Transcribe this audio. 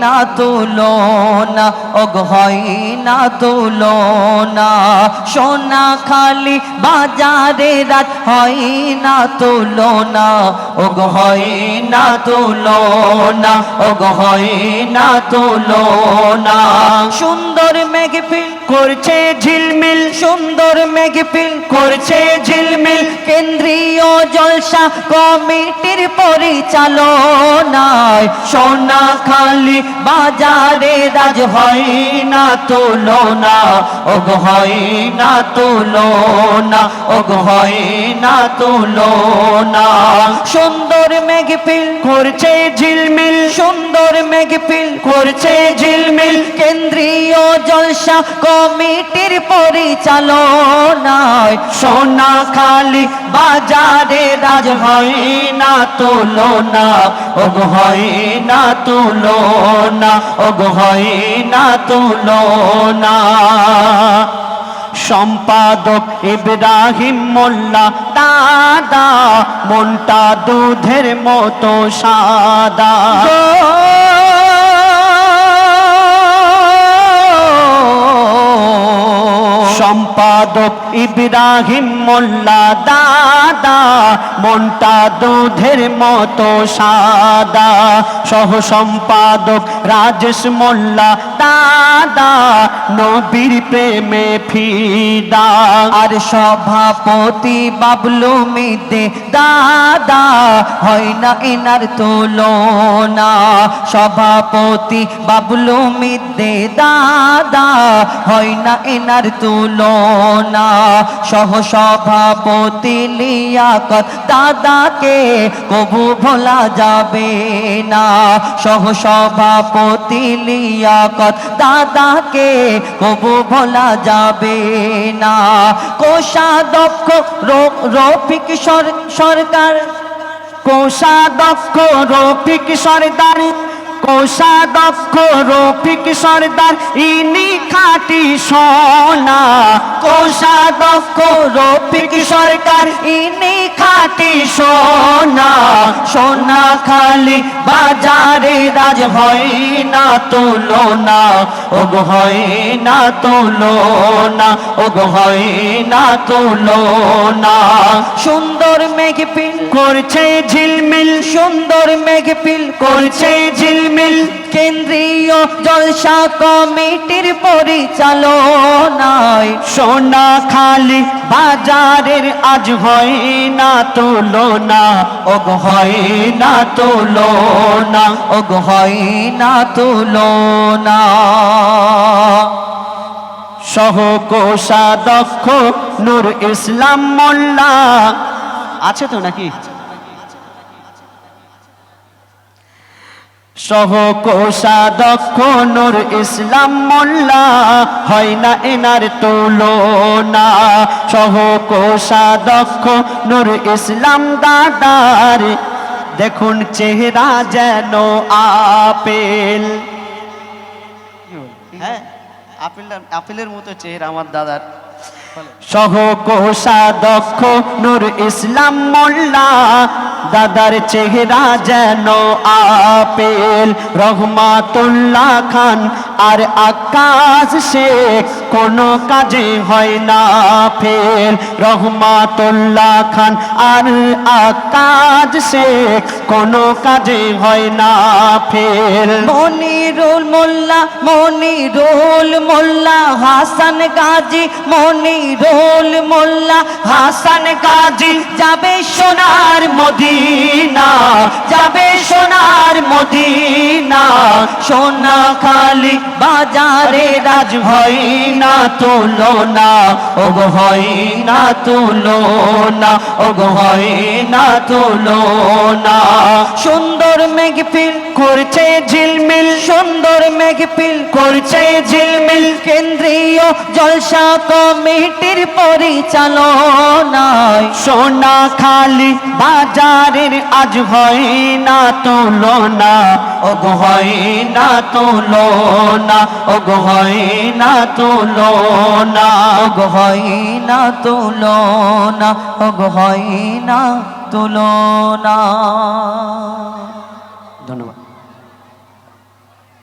না হয় না সোনা খালি বাজারে রাত সুন্দর মেঘপিল করছে ঝিলমিল, সুন্দর মেঘপিল করছে ঝিলমিল। কেন্দ্রীয় জলসা কমিটির পরিচালনায় সোনা খালি বাজারে রাজ হয় না, তুলনা। ওগ, হয় না, তুলনা। ওগ, হয় না, তুলনা। সুন্দর মেঘপিল করছে ঝিলমিল। সুন্দর মেঘপিল করছে ঝিলমিল। কেন্দ্রীয় জলসা কমিটির পরিচালনায়। সোনা, খালি বাজারে রাজ হয় না, তুলনা। ওগ না তুলনা ওগ হয় না তুলনা সম্পাদক ইব্রাহিম মোল্লা, দাদা, মনটা দুধের মতো সাদা। ইব্রাহিম মোল্লা দাদা, মনটা দুধের মতো সাদা। সহ সম্পাদক রাজেশ মোল্লা দাদা, নবীর প্রেমে ফিদা। আর সভাপতি বাবলু মিদে দাদা, হয় না এনার তুলনা। সভাপতি বাবলু মিদে দাদা, হয় না এনার তুলনা। সহ সভাপতি লিয়াকত, দাদাকে কবু ভোলা যাবে না। সহ সভাপতি লিয়াকত, দাদাকে কবু ভোলা যাবে না। কোষাধ্যক্ষ রফিক সর- সরকার, কোষাধ্যক্ষ রফিক সরদার, কোষাধ্যক্ষ রফিক সরদার, ইনি খাটি সোনা। রফিক সরকার, ইনি খাটি সোনা সোনা খালি বাজারে রাজ হয় না তুলনা, ওগ হয় না তুলনা, ওগ হয় না সুন্দর মেঘপিল করছে ঝিলমিল। সুন্দর মেঘপিল করছে ঝিলমিল। কেন্দ্রীয় জলসা কমিটির পরিচালনায় সোনা খালি বাজারের আজ হয় না তুলনা। ওগ হয় না তুলনা। ওগ হয় না তুলনা। সহ কোষাধ্যক্ষ নূর ইসলাম মোল্লা আছে তো নাকি? সহ কোষাধ্যক্ষ নূর ইসলাম মোল্লা, হয় না এনার তুলনা? সহ কোষাধ্যক্ষ নূর ইসলাম দাদার, দেখুন চেহারা যেন আপেল। হ্যাঁ আপেলটা আপেলের মতো চেহারা আমার দাদার। সহ কোষাধ্যক্ষ নূর ইসলাম মোল্লা দাদার চেহারা যেন আপেল রহমাতুল্লাহ খান। আর আকাশ শেখ কোনো কাজে হয় না। ফেল রহমাতুল্লাহ খান, আর আকাশ শেখ কোনো কাজে হয় না। ফেল মনিরুল মোল্লা মনিরুল মোল্লা, হাসান গাজী, মনিরুল মোল্লা, হাসান গাজী, যাবে সোনার মদিনা, যাবে সোনার মদিনা সোনা খালি বাজারে রাজ হয় না তুলনা। ওগ হয় না তুলনা, ওগ হয় না তুলনা। সুন্দর মেঘপিল করছে ঝিলমিল, সুন্দর মেঘপিল করছে ঝিলমিল। কেন্দ্রীয় জলসা কমিটির পরিচালনায়। সোনা খালি বাজারের আজ হয় না তুলনা। ওগ হয় না তুলনা ওগ হয় না তুলনা ওগ হয় না তুলনা ওগ হয় না। ধন্যবাদ।